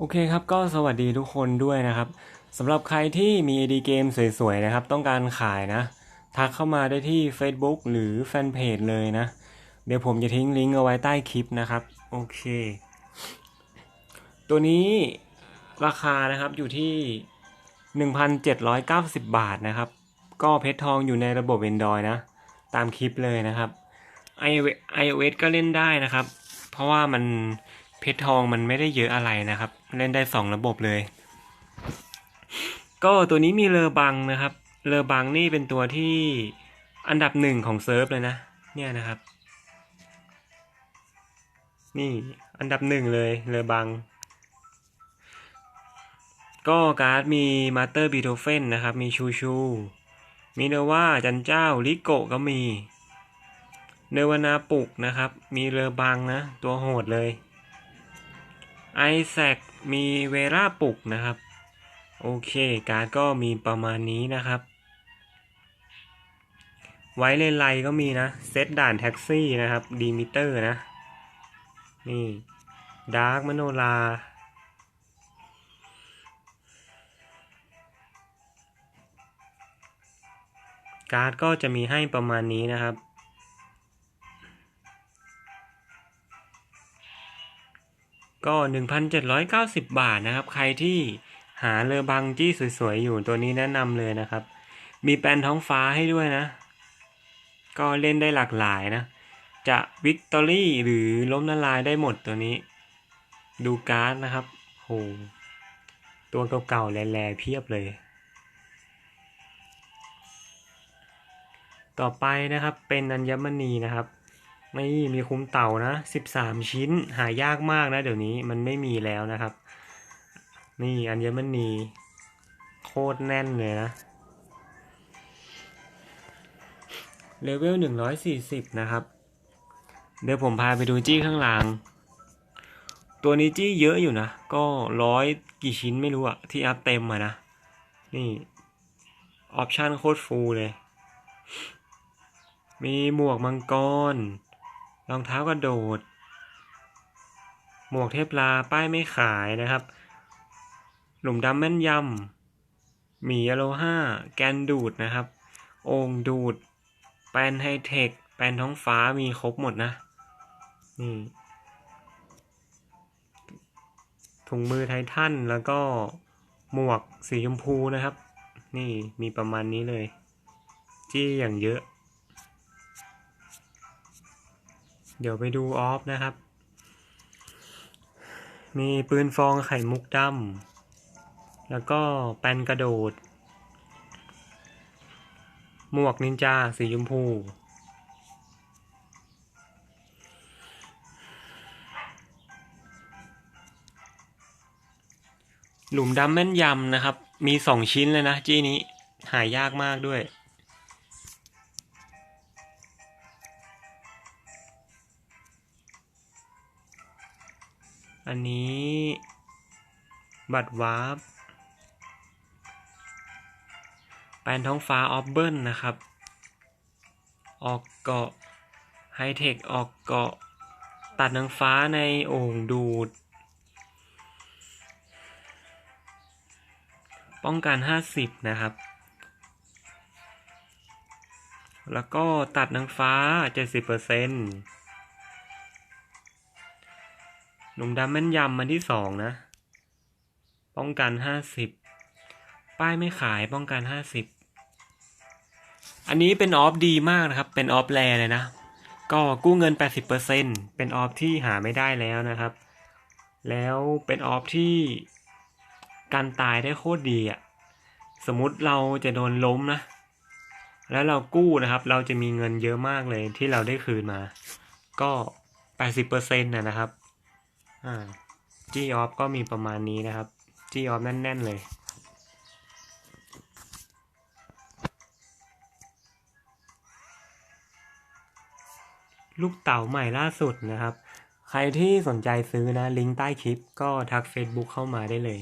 โอเคครับก็สวัสดีทุกคนด้วยนะครับสำหรับใครที่มี AD เกมสวยๆนะครับ ต้องการขายนะ ทักเข้ามาได้ที่ Facebook หรือแฟนเพจเลยนะ เดี๋ยวผมจะทิ้งลิงก์เอาไว้ใต้คลิปนะครับ โอเค ตัวนี้ราคานะครับอยู่ที่ 1,790 บาทนะครับ ก็เพชรทองอยู่ในระบบ Android นะ ตามคลิปเลยนะครับ iOS iOS ก็เล่นได้นะครับ เพราะว่ามัน เพชรทองมันไม่ได้เยอะอะไรนะครับ เล่นได้สองระบบเลย ก็ตัวนี้มีเลอบังนะครับ เลอบังนี่เป็นตัวที่อันดับหนึ่งของเซิร์ฟเลยนะ เนี่ยนะครับ นี่อันดับหนึ่งเลยเลอบัง ก็การ์ดมีมาสเตอร์บีโทเฟนนะครับ มีชูชู มีเนว่าจันเจ้าลิโกก็มี เนวนาปุกนะครับ มีเรือบังนะ ตัวโหดเลย ไอแซคมีเวราปุกนะครับ โอเค การ์ดก็มีประมาณนี้นะครับ ไว้เลนไลก็มีนะ เซตด่านแท็กซี่นะครับ ดีมิเตอร์นะ นี่ ดาร์กมโนลาการ์ดก็จะมีให้ประมาณนี้นะครับ ก็ 1,790 บาทนะครับ ใครที่หาเรือบังจี้สวยๆ อยู่ตัวนี้แนะนำเลยนะครับ มีแปลนท้องฟ้าให้ด้วยนะ ก็เล่นได้หลากหลายนะ จะวิกตอรี่หรือล้มละลายได้หมดตัวนี้ ดูการ์ดนะครับโหตัวเก่าๆแลๆเพียบเลย ต่อไปนะครับเป็นอัญมณีนะครับ ไม่มีคุ้มเต่านะสิบสามชิ้นหายากมากนะ เดี๋ยวนี้มันไม่มีแล้วนะครับ นี่อัญมณีโคตรแน่นเลยนะเลเวลหนึ่งร้อยสี่สิบนะครับ เดี๋ยวผมพาไปดูจี้ข้างหลัง ตัวนี้จี้เยอะอยู่นะ ก็ร้อยกี่ชิ้นไม่รู้อะที่อัพเต็มอะนะ นี่ออปชันโคตรฟูลเลย มีหมวกมังกร รองเท้ากระโดด หมวกเทพลาป้ายไม่ขายนะครับ หลุมดำแม่นยำหมีอโลห้าแกนดูดนะครับ โอ่งดูด แปนไฮเทค แปนท้องฟ้ามีครบหมดนะ นี่ถุงมือไททันแล้วก็หมวกสีชมพูนะครับ นี่มีประมาณนี้เลย จี้อย่างเยอะ เดี๋ยวไปดูออฟนะครับ มีปืนฟองไข่มุกดำแล้วก็แปนกระโดด หมวกนินจาสีชมพู หลุมดำแม่นยำนะครับ มีสองชิ้นเลยนะจี้นี้ หายากมากด้วย อันนี้ บัตรวาร์ปแปลนท้องฟ้าออฟเบิลนะครับ ออกเกาะไฮเทคออกเกาะ ตัดนางฟ้าในโอ่งดูด ป้องกัน 50 นะครับ แล้วก็ตัดนางฟ้า 70% หนุ่มดำแม่นยำมันที่สองนะ ป้องกัน50ป้ายไม่ขายป้องกัน50อันนี้เป็นออฟดีมากนะครับ เป็นออฟแรเลยนะ ก็กู้เงิน 80%เป็นออฟที่หาไม่ได้แล้วนะครับ แล้วเป็นออฟที่การตายได้โคตรดีอะ่ะ สมมติเราจะโดนล้มนะ แล้วเรากู้นะครับ เราจะมีเงินเยอะมากเลยที่เราได้คืนมา ก็ 80%นะนะครับ อ่าจีออฟก็มีประมาณนี้นะครับ จีออฟแน่น ๆ เลย ลูกเต๋าใหม่ล่าสุดนะครับ ใครที่สนใจซื้อนะ ลิงก์ใต้คลิปก็ทัก Facebook เข้ามาได้เลย